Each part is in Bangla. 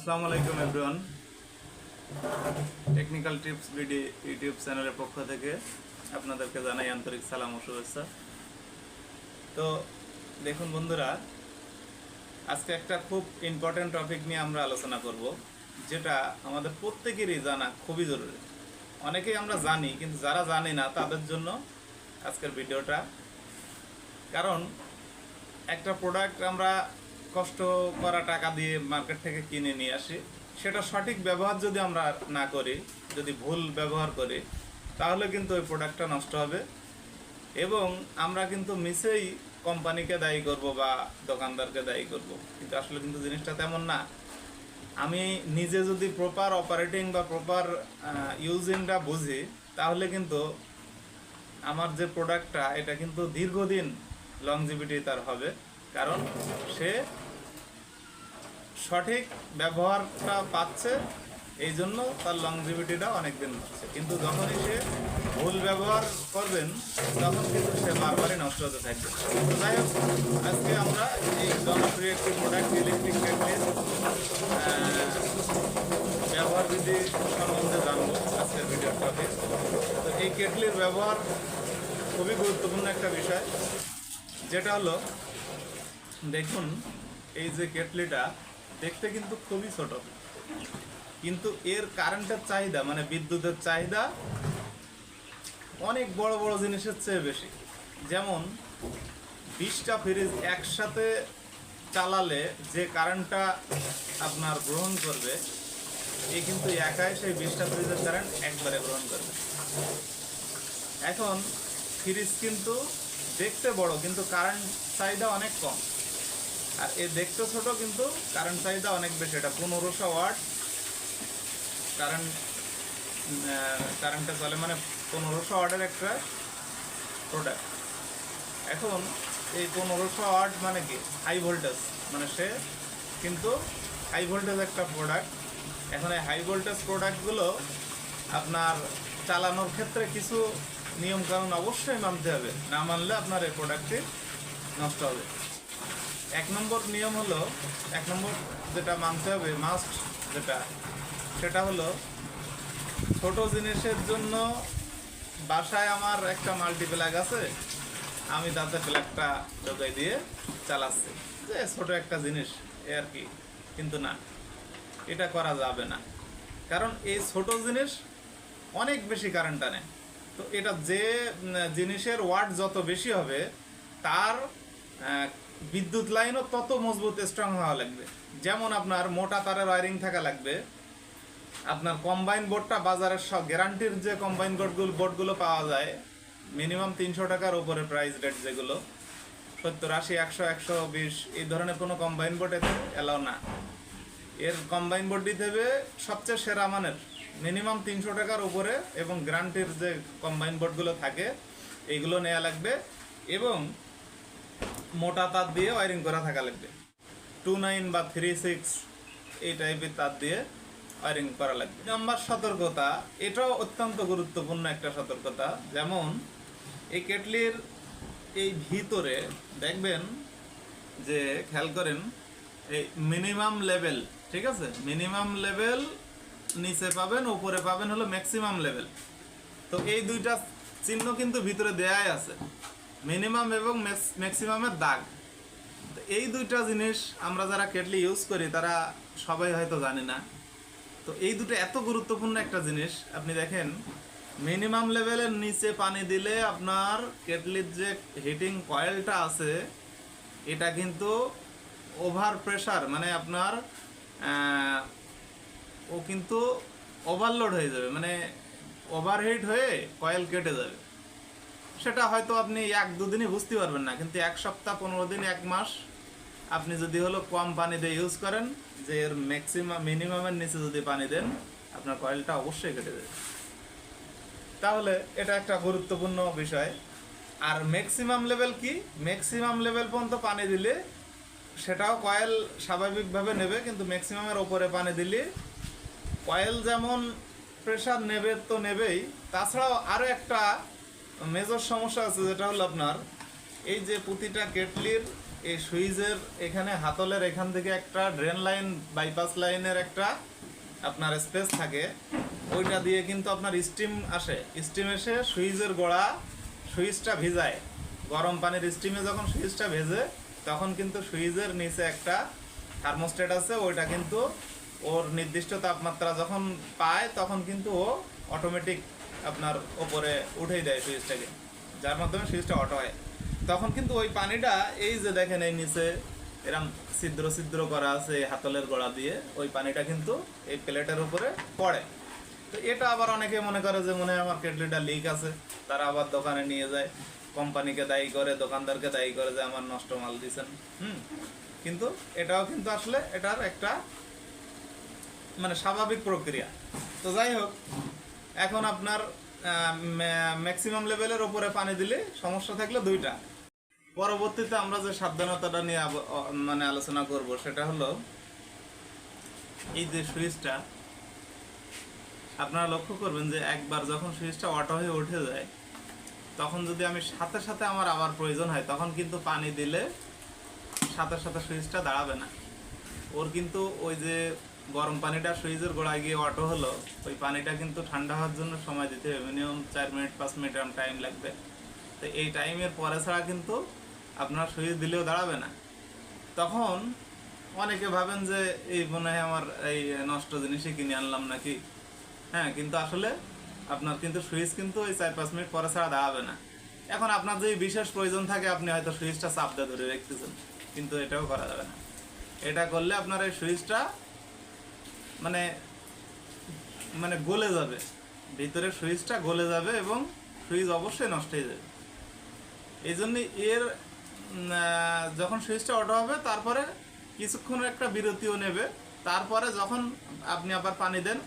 আসসালামু আলাইকুম everyone technical tips BD YouTube চ্যানেলের পক্ষ থেকে আপনাদেরকে জানাই আন্তরিক সালাম ও শুভেচ্ছা। তো দেখুন বন্ধুরা, আজকে একটা খুব ইম্পর্টেন্ট টপিক নিয়ে আমরা আলোচনা করব, যেটা আমাদের প্রত্যেকেরই জানা খুবই জরুরি। অনেকেই আমরা জানি, কিন্তু যারা জানে না, তাদের জন্য আজকের ভিডিওটা কারণ একটা প্রোডাক্ট আমরা কষ্ট করা টাকা দিয়ে মার্কেট থেকে কিনে নিয়ে আসি। সেটা সঠিক ব্যবহার যদি আমরা না করি, যদি ভুল ব্যবহার করি, তাহলে কিন্তু ওই প্রোডাক্টটা নষ্ট হবে। এবং আমরা কিন্তু মিসেই কোম্পানিকে দায়ী করব বা দোকানদারকে দায়ী করব। কিন্তু আসলে কিন্তু জিনিসটা তেমন না। আমি নিজে যদি প্রপার অপারেটিং বা প্রপার ইউজিংটা বুঝি, তাহলে কিন্তু আমার যে প্রোডাক্টটা এটা কিন্তু দীর্ঘদিন লংজিভিটি তার হবে। কারণ সে সঠিক ব্যবহারটা পাচ্ছে, এই জন্য তার লংজিভিটিটা অনেক দিন হচ্ছে কিন্তু যখনই সে ভুল ব্যবহার করবেন, তখন কিন্তু সে বারবারই নষ্ট হতে থাকবে। যাই হোক, আজকে আমরা এই জনপ্রিয় একটি প্রোডাক্ট ইলেকট্রিক ক্যাটলির ব্যবহার বিধি সম্বন্ধে জানব আজকের ভিডিওর টপিক তো এই কেটলির ব্যবহার খুবই গুরুত্বপূর্ণ একটা বিষয়, যেটা হলো দেখুন, এই যে কেটলিটা দেখতে কিন্তু খুবই ছোট। কিন্তু এর কারেন্টের চাহিদা মানে বিদ্যুতের চাহিদা অনেক বড় বড় জিনিসের চেয়ে বেশি। যেমন, বিশটা ফ্রিজ একসাথে চালালে যে কারেন্টটা আপনার গ্রহণ করবে, এ কিন্তু একাই সেই বিশটা ফ্রিজের কারেন্ট একবারে গ্রহণ করবে। এখন ফ্রিজ কিন্তু দেখতে বড়, কিন্তু কারেন্ট চাহিদা অনেক কম। আর এ দেখতে ছোট কিন্তু কারেন্ট চাহিদা অনেক বেশি, এটা পনেরোশো ওয়াট কারেন্ট কারেন্টে চলে মানে পনেরোশো ওয়াটের একটা প্রোডাক্ট এখন এই পনেরোশো ওয়াট মানে কি? হাই ভোল্টেজ মানে সে কিন্তু হাই ভোল্টেজ একটা প্রোডাক্ট এখন এই হাই ভোল্টেজ প্রোডাক্টগুলো আপনার চালানোর ক্ষেত্রে কিছু নিয়মকানুন অবশ্যই মানতে হবে। না মানলে আপনার এই প্রোডাক্টটি নষ্ট হবে। এক নম্বর নিয়ম হলো, এক নম্বর যেটা মানতে হবে মাস্ট যেটা, সেটা হলো ছোট জিনিসের জন্য বাসায় আমার একটা মাল্টিপ্লাগ আছে, আমি তাতে প্লাগটা ঢোকাই দিয়ে চালাচ্ছি। যে ছোট একটা জিনিস, এ আর কি, কিন্তু না, এটা করা যাবে না। কারণ এই ছোট জিনিস অনেক বেশি কারেন্ট টানে। তো এটা যে জিনিসের ওয়াট যত বেশি হবে, তার বিদ্যুৎ লাইনও তত মজবুত স্ট্রং হওয়া লাগবে। যেমন আপনার মোটা তারের ওয়ারিং থাকা লাগবে। আপনার কম্বাইন বোর্ডটা বাজারের সব গ্যারান্টির যে কম্বাইন বোর্ডগুলো বোর্ডগুলো পাওয়া যায় মিনিমাম তিনশো টাকার উপরে প্রাইস রেট যেগুলো, সত্তর, আশি, একশো একশো, বিশ, এই ধরনের কোনো কম্বাইন বোর্ড এতে এলাও না। এর কম্বাইন বোর্ড দিতে হবে সবচেয়ে সেরা মানের মিনিমাম তিনশো টাকার উপরে এবং গ্যারান্টির যে কম্বাইন বোর্ডগুলো থাকে, এইগুলো নেওয়া লাগবে। এবং মোটা তার দিয়ে ওয়ারিং করা থাকা লাগবে। টু নাইন বা থ্রি সিক্স এই টাইপের তার দিয়ে ওয়ারিং করা লাগবে। নাম্বার সতর্কতা, এটাও অত্যন্ত গুরুত্বপূর্ণ একটা সতর্কতা। যেমন, এই কেটলির এই ভিতরে দেখবেন যে, খেয়াল করেন, এই মিনিমাম লেভেল ঠিক আছে? মিনিমাম লেভেল নিচে পাবেন, উপরে পাবেন হলো ম্যাক্সিমাম লেভেল তো এই দুইটা চিহ্ন কিন্তু ভিতরে দেয়াই আছে। মিনিমাম এবং ম্যাক্সিমামের দাগ। এই দুইটা জিনিস আমরা যারা কেটলি ইউজ করি, তারা সবাই হয়তো জানে না। তো এই দুটো এত গুরুত্বপূর্ণ একটা জিনিস, আপনি দেখেন, মিনিমাম লেভেলের নিচে পানি দিলে আপনার কেটলির যে হিটিং কয়েলটা আছে, এটা কিন্তু ওভার প্রেশার মানে আপনার ও কিন্তু ওভারলোড হয়ে যাবে। মানে ওভারহিট হয়ে কয়েল কেটে যাবে। সেটা হয়তো আপনি এক দুদিনই বুঝতে পারবেন না, কিন্তু এক সপ্তাহ, পনেরো দিন, এক মাস আপনি যদি হলো কম পানি দিয়ে ইউজ করেন, যে এর ম্যাক্সিমাম মিনিমামের নিচে যদি পানি দেন, আপনার কয়েলটা অবশ্যই কেটে যাবে। তাহলে এটা একটা গুরুত্বপূর্ণ বিষয়। আর ম্যাক্সিমাম লেভেল কি? ম্যাক্সিমাম লেভেল পর্যন্ত পানি দিলে সেটাও কয়েল স্বাভাবিকভাবে নেবে, কিন্তু ম্যাক্সিমামের ওপরে পানি দিলে কয়েল যেমন প্রেশার নেবে তো নেবেই, তাছাড়াও আরও একটা মেজর সমস্যা আছে যেটা হলো আপনার, এই যে প্রতিটা কেটলির এই সুইচের এখানে হাতলের এখান থেকে একটা ড্রেন লাইন বাইপাস লাইনের একটা আপনার স্পেস থাকে। ওইটা দিয়ে কিন্তু আপনার স্টিম আসে। স্টিম এসে সুইচের গোড়া সুইচটা ভিজায়। গরম পানির স্টিমে যখন সুইচটা ভেজে, তখন কিন্তু সুইচের নিচে একটা থার্মোস্টেট আছে, ওইটা কিন্তু ওর নির্দিষ্ট তাপমাত্রা যখন পায়, তখন কিন্তু ও অটোমেটিক আপনার ওপরে উঠেই দেয় সুইচটাকে যার মাধ্যমে সুইচটা অটো হয়। তখন কিন্তু ওই পানিটা এই যে দেখেন এই নিচে এরম ছিদ্র ছিদ্র করা আছে হাতলের গোড়া দিয়ে, ওই পানিটা কিন্তু এই প্লেটের উপরে পড়ে। তো এটা আবার অনেকে মনে করে যে মনে হয় আমার কেটলিটা লিক আছে। তারা আবার দোকানে নিয়ে যায়। কোম্পানিকে দায়ী করে, দোকানদারকে দায়ী করে যে আমার নষ্ট মাল দিছেন। হুম? কিন্তু এটাও কিন্তু আসলে এটার একটা মানে স্বাভাবিক প্রক্রিয়া। তো যাই হোক এখন আপনার ম্যাক্সিমাম লেভেলের উপরে পানি দিলে সমস্যা থাকলে দুইটা। পরবর্তীতে আমরা যে সাবধানতাটা নিয়ে মানে আলোচনা করব, সেটা হলো, এই যে সুইচটা, আপনারা লক্ষ্য করবেন যে একবার যখন সুইচটা অটো হয়ে উঠে যায়, তখন যদি আমি সাথে সাথে আমার আবার প্রয়োজন হয়, তখন কিন্তু পানি দিলে সাথে সাথে সুইচটা দাঁড়াবে না। ওর কিন্তু ওই যে গরম পানিটা সুইচের গোড়ায় গিয়ে অটো হলো, ওই পানিটা কিন্তু ঠান্ডা হওয়ার জন্য সময় দিতে হবে। মিনিমাম চার মিনিট, পাঁচ মিনিট এরকম টাইম লাগবে। তো এই টাইমের পরে ছাড়া কিন্তু আপনার সুইচ দিলেও দাঁড়াবে না। তখন অনেকে ভাবেন যে, এই মনে হয় আমার এই নষ্ট জিনিসই কিনে আনলাম নাকি? হ্যাঁ কিন্তু আসলে আপনার কিন্তু সুইচ কিন্তু ওই চার, পাঁচ মিনিট পরে ছাড়া দাঁড়াবে না। এখন আপনার যদি বিশেষ প্রয়োজন থাকে, আপনি হয়তো সুইচটা চাপ দিয়ে ধরে রেখেছেন কিন্তু এটাও করা যাবে না। এটা করলে আপনার এই সুইচটা মানে মানে গলে যাবে। ভিতরে সুইচটা গলে যাবে এবং সুইচ অবশ্যই নষ্ট হয়ে যাবে। এই জন্য এর যখন সুইচটা অটো হবে, তারপরে কিছুক্ষণ একটা বিরতিও নেবে। তারপরে যখন আপনি আবার পানি দেন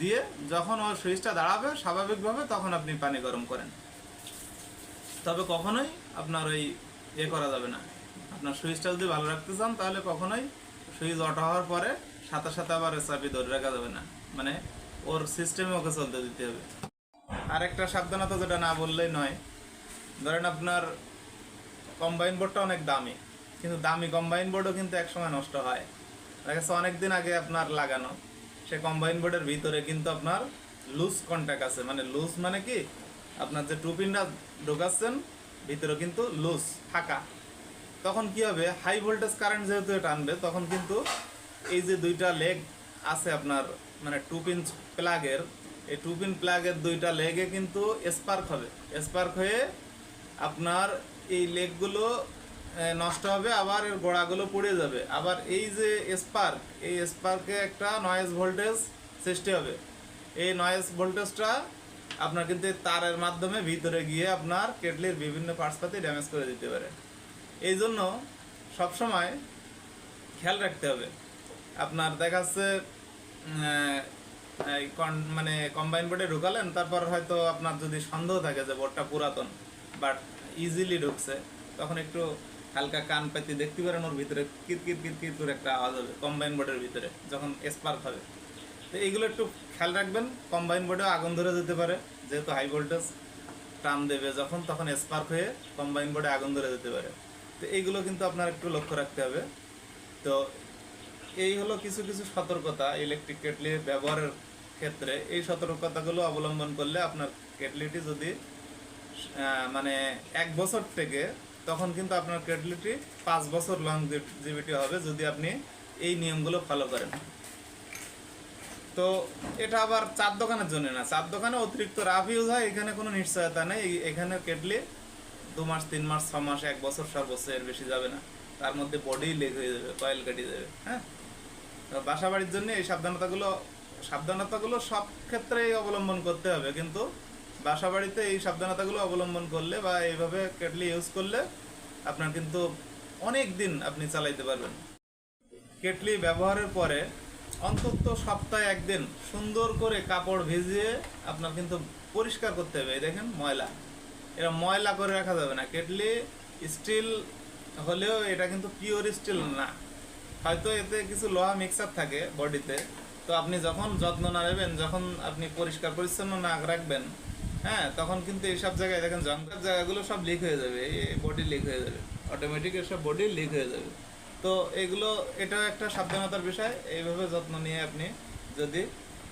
দিয়ে, যখন ওই সুইচটা দাঁড়াবে, স্বাভাবিকভাবে তখন আপনি পানি গরম করেন। তবে কখনোই আপনার ওই এ করা যাবে না। আপনার সুইচটা যদি ভালো রাখতে চান, তাহলে কখনোই সুইচ অটো হওয়ার পরে সাথে সাথে আবার চাবি ধরে রাখা যাবে না। মানে ওর সিস্টেমে ওকে চলতে দিতে হবে। আরেকটা সাবধানতা যেটা না বললেই নয়, ধরেন আপনার কম্বাইন বোর্ডটা অনেক দামি, কিন্তু দামি কম্বাইন বোর্ডও কিন্তু একসময় নষ্ট হয়। দেখা গেছে অনেকদিন আগে আপনার লাগানো, সে কম্বাইন বোর্ডের ভিতরে কিন্তু আপনার লুজ কন্ট্যাক্ট আছে। মানে লুজ মানে কি? আপনার যে টুপিনটা ঢোকাচ্ছেন, ভিতরে কিন্তু লুজ ফাঁকা। তখন কি হবে? হাই ভোল্টেজ কারেন্ট যেহেতু এটা আনবে, তখন কিন্তু এই যে দুইটা লেগ আছে আপনার মানে টু পিন প্লাগের এই টু পিন প্লাগের দুইটা লেগে কিন্তু স্পার্ক হবে। স্পার্ক হয়ে আপনার এই লেগগুলো নষ্ট হবে, আবার এর গোড়াগুলো পুড়ে যাবে। আবার এই যে স্পার্ক এই স্পার্কে একটা নয়েজ ভোল্টেজ সৃষ্টি হবে। এই নয়েজ ভোল্টেজটা আপনার কিন্তু তারের মাধ্যমে ভিতরে গিয়ে আপনার কেটলির বিভিন্ন পার্টসপাতি ড্যামেজ করে দিতে পারে। এই জন্য সবসময় খেয়াল রাখতে হবে। আপনার দেখা যাচ্ছে উম, আহ, এই কন- মানে কম্বাইন বোর্ডে ঢুকালেন তারপর হয়তো আপনার যদি সন্দেহ থাকে যে বোর্ডটা পুরাতন বাট ইজিলি ঢুকছে তখন একটু হালকা কান পেতে দেখতে পারেন ওর ভিতরে কির কির কির একটা আওয়াজ হবে কম্বাইন বোর্ডের ভিতরে যখন স্পার্ক হবে। তো এইগুলো একটু খেয়াল রাখবেন কম্বাইন বোর্ডে আগুন ধরে যেতে পারে যেহেতু হাই ভোল্টেজ টান দেবে যখন তখন স্পার্ক হয়ে কম্বাইন বোর্ডে আগুন ধরে যেতে পারে। তো এইগুলো কিন্তু আপনার একটু লক্ষ্য রাখতে হবে। তো এই হলো কিছু কিছু সতর্কতা ইলেকট্রিক কেটলি ব্যবহারের ক্ষেত্রে। এই সতর্কতাগুলো অবলম্বন করলে আপনার কেটলিটি যদি মানে এক বছর থেকে, তখন কিন্তু আপনার কেটলিটি পাঁচ বছর লং জিবিটি হবে যদি আপনি এই নিয়মগুলো ফলো করেন। তো এটা আবার চার দোকানের জন্য না, চার দোকানে অতিরিক্ত রাফ ইউজ হয়, এখানে কোনো নিশ্চয়তা নেই এখানে কেটলি দু মাস, তিন মাস, ছ মাস, এক বছর সর্বোচ্চ এর বেশি যাবে না। তার মধ্যে বডি লেগ হয়ে যাবে কয়েল কেটে যাবে হ্যাঁ? বাসা বাড়ির জন্য এই সাবধানতাগুলো সাবধানতাগুলো সব ক্ষেত্রেই অবলম্বন করতে হবে। কিন্তু বাসা বাড়িতে এই সাবধানতাগুলো অবলম্বন করলে বা এইভাবে কেটলি ইউজ করলে আপনার কিন্তু অনেক দিন আপনি চালাইতে পারবেন। কেটলি ব্যবহারের পরে অন্তত সপ্তাহে একদিন সুন্দর করে কাপড় ভিজিয়ে আপনার কিন্তু পরিষ্কার করতে হবে। দেখেন ময়লা। এটা ময়লা করে রাখা যাবে না। কেটলি স্টিল হলেও এটা কিন্তু পিওর স্টিল না। হয়তো এতে কিছু লোহা মিক্সার থাকে বডিতে তো আপনি যখন যত্ন না নেবেন, যখন আপনি পরিষ্কার পরিচ্ছন্ন না রাখবেন হ্যাঁ তখন কিন্তু এইসব জায়গায় দেখেন জঙ্গলের জায়গাগুলো সব লিক হয়ে যাবে বডি লিক হয়ে যাবে অটোমেটিক এসব বডি লিক হয়ে যাবে। তো এগুলো, এটা একটা সাবধানতার বিষয়, এইভাবে যত্ন নিয়ে আপনি যদি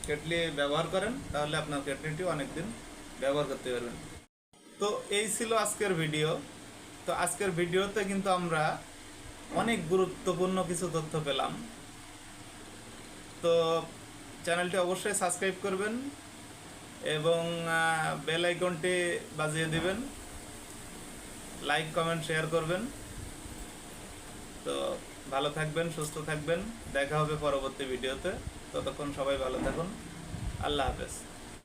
কেটলি ব্যবহার করেন, তাহলে আপনার কেটলিটি অনেকদিন ব্যবহার করতে পারবেন। তো এই ছিল আজকের ভিডিও তো আজকের ভিডিওতে কিন্তু আমরা অনেক গুরুত্বপূর্ণ কিছু তথ্য পেলাম। তো চ্যানেলটি অবশ্যই সাবস্ক্রাইব করবেন এবং বেল আইকনটি বাজিয়ে দিবেন। লাইক, কমেন্ট, শেয়ার করবেন। তো ভালো থাকবেন, সুস্থ থাকবেন। দেখা হবে পরবর্তী ভিডিওতে। ততক্ষণ সবাই ভালো থাকুন। আল্লাহ হাফেজ।